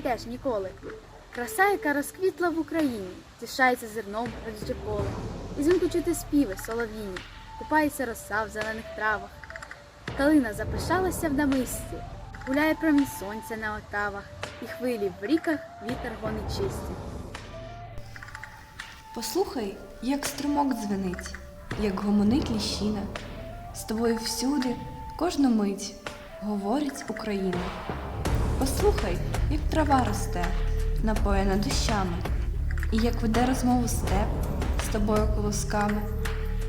теж ніколи. Краса, яка розквітла в Україні, тішається зерном родюче поле. І звінку чути співи солов'їні, купається роса в зелених травах. Калина запишалася в намисті, гуляє промінь сонця на отавах, і хвилі в ріках вітер гонить чисті. Послухай, як струмок дзвенить, як гомонить ліщина. З тобою всюди, кожну мить говорить Україна. Послухай, як трава росте, напоєна дощами, і як веде розмову степ з тобою колосками.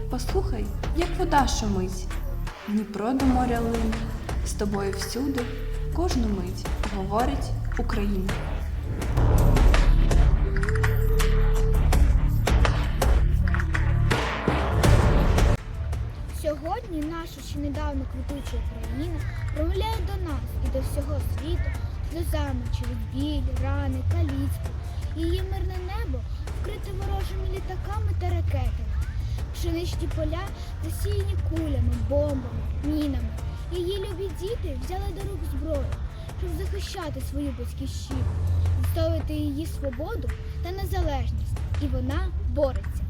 Послухай, як вода шумить, Дніпро до моря лине, з тобою всюди, кожну мить говорить Україна. Сьогодні наша ще недавно квітуча Україна промовляє до нас і до всього світу сльозами через біль, рани, каліцтво. Її мирне небо вкрите ворожими літаками та ракетами. Пшеничні поля засіяні кулями, бомбами, мінами. Її любі діти взяли до рук зброю, щоб захищати свою батьківщину, відстоювати її свободу та незалежність. І вона бореться.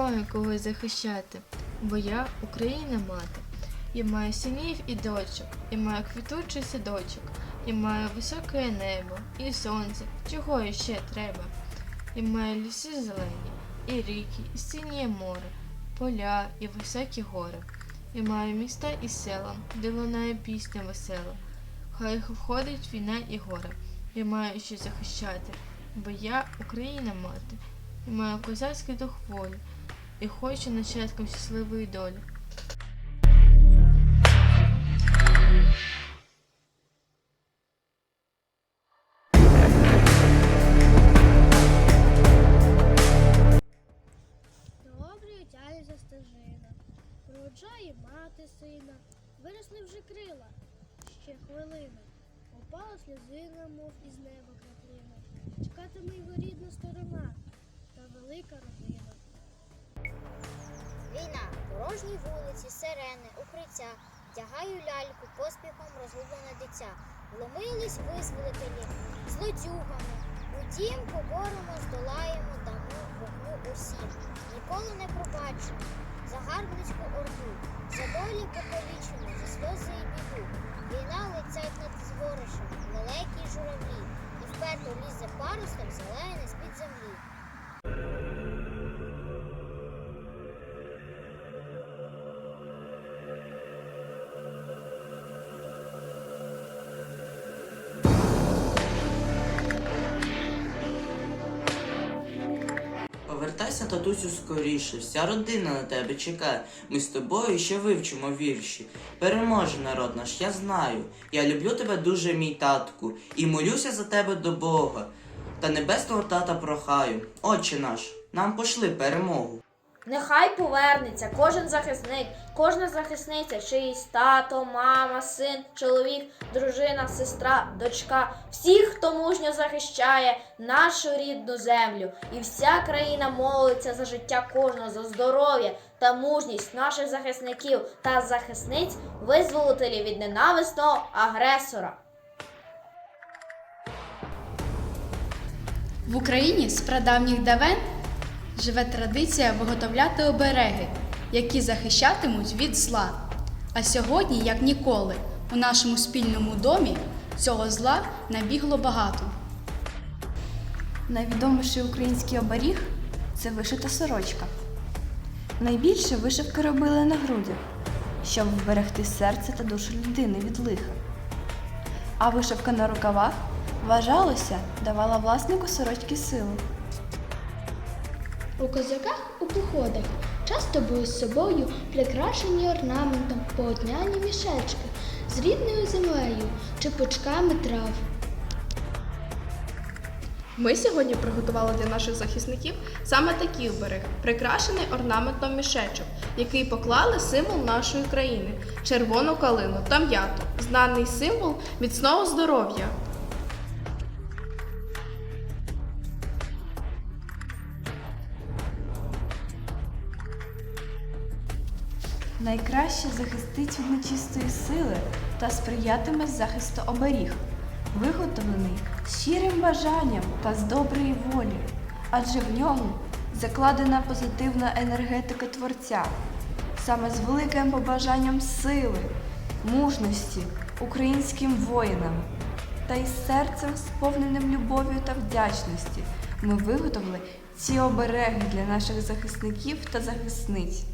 Маю когось захищати, бо я Україна мати. Я маю синів і дочок, я маю квітучий садочок, я маю високе небо і сонце, чого іще треба. Я маю ліси зелені, і ріки, і синє море, поля і високі гори. Я маю міста і села, де лунає пісня весела. Хай входить війна і горе. Я маю що захищати, бо я Україна мати. Я маю козацький дух волі і хочу нащадком щасливої долі. Добрий тягнеться стежина, проводжає мати сина, виросли вже крила, ще хвилина, упала сльозина, мов із неба краплина. Чекатиме його рідна сторона та велика родина. Війна, порожні вулиці, сирени, укриття. Вдягаю ляльку, поспіхом розгублене дитя. Вломились визволителі злодюгами. Утім, поборемо, здолаємо, дамо вогню усім. Ніколи не пробачимо загарбницьку орду, за долі покалічену, за сльози і біду. Війна летять над згоришем, далекі журавлі, і вперто лізе парусом зелене з-під землі. Повертайся, татусю, скоріше, вся родина на тебе чекає. Ми з тобою ще вивчимо вірші. Переможе народ наш, я знаю. Я люблю тебе дуже, мій татку, і молюся за тебе до Бога. Та небесного тата прохаю. Отче наш, нам пошли перемогу. Нехай повернеться кожен захисник, кожна захисниця, чиїсь тато, мама, син, чоловік, дружина, сестра, дочка, всіх, хто мужньо захищає нашу рідну землю. І вся країна молиться за життя кожного, за здоров'я та мужність наших захисників та захисниць, визволителів від ненависного агресора. В Україні з прадавніх давен живе традиція виготовляти обереги, які захищатимуть від зла. А сьогодні, як ніколи, у нашому спільному домі цього зла набігло багато. Найвідоміший український оберіг це вишита сорочка. Найбільше вишивки робили на грудях, щоб вберегти серце та душу людини від лиха. А вишивка на рукавах вважалося, давала власнику сорочки силу. У козаках у походах часто були з собою прикрашені орнаментом поодняні мішечки з рідною землею чи пучками трав. Ми сьогодні приготували для наших захисників саме такий оберег, прикрашений орнаментом мішечок, який поклали символ нашої країни червону калину та м'яту, знаний символ міцного здоров'я. Найкраще захистить від нечистої сили та сприятиме захисту оберіг, виготовлений щирим бажанням та з доброї волі, адже в ньому закладена позитивна енергетика Творця, саме з великим побажанням сили, мужності українським воїнам та із серцем, сповненим любов'ю та вдячності, ми виготовили ці обереги для наших захисників та захисниць.